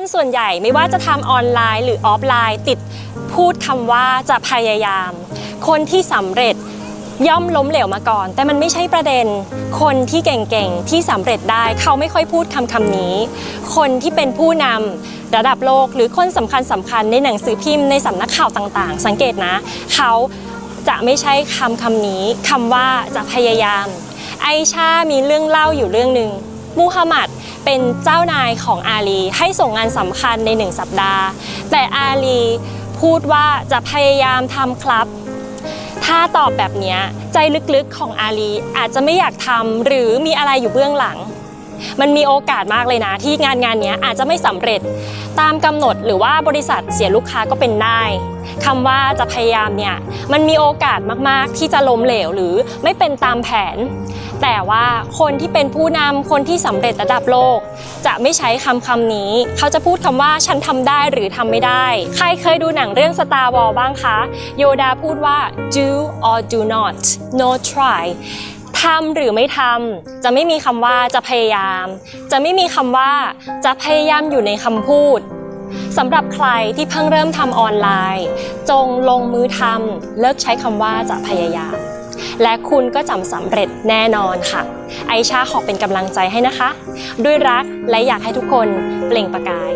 คนส่วนใหญ่ไม่ว่าจะทำออนไลน์หรือออฟไลน์ ติดพูดคำว่าจะพยายาม คนที่สำเร็จย่อมล้มเหลวมาก่อน แต่มันไม่ใช่ประเด็น คนที่เก่งๆ ที่สำเร็จได้เขาไม่ค่อยพูดคำคำนี้ คนที่เป็นผู้นำระดับโลกหรือคนสำคัญสำคัญในหนังสือพิมพ์ในสำนักข่าวต่างๆ สังเกตนะ เขาจะไม่ใช้คำคำนี้คำว่าจะพยายาม ไอชามีเรื่องเล่าอยู่เรื่องหนึ่ง มูฮัมหมัดเป็นเจ้านายของอาลี ให้ส่งงานสำคัญในหนึ่งสัปดาห์ แต่อาลีพูดว่าจะพยายามทำครับ ถ้าตอบแบบนี้ใจลึกๆของอาลีอาจจะไม่อยากทำหรือมีอะไรอยู่เบื้องหลัง มันมีโอกาสมากเลยนะ ที่งานงานนี้อาจจะไม่สำเร็จตามกำหนดหรือว่าบริษัทเสียลูกค้าก็เป็นได้คำว่าจะพยายามเนี่ยมันมีโอกาสมากๆ ที่จะล้มเหลวหรือไม่เป็นตามแผน แต่ว่าคนที่เป็นผู้นำคนที่สำเร็จระดับโลก จะไม่ใช้คำคำนี้ เขาจะพูดคำว่าฉันทำได้หรือทำไม่ได้ ใครเคยดูหนังเรื่อง Star Wars บ้างคะ โยดาพูดว่า do or do not no try ทำหรือไม่ทำจะไม่มีคำว่าจะพยายาม จะไม่มีคำว่าจะพยายามอยู่ในคำพูดสำหรับใครที่เพิ่งเริ่มทำออนไลน์ จงลงมือทำเลิกใช้คำว่าจะพยายาม และคุณก็จำสำเร็จแน่นอนค่ะ ไอชาขอเป็นกำลังใจให้นะคะ ด้วยรักและอยากให้ทุกคนเปล่งประกาย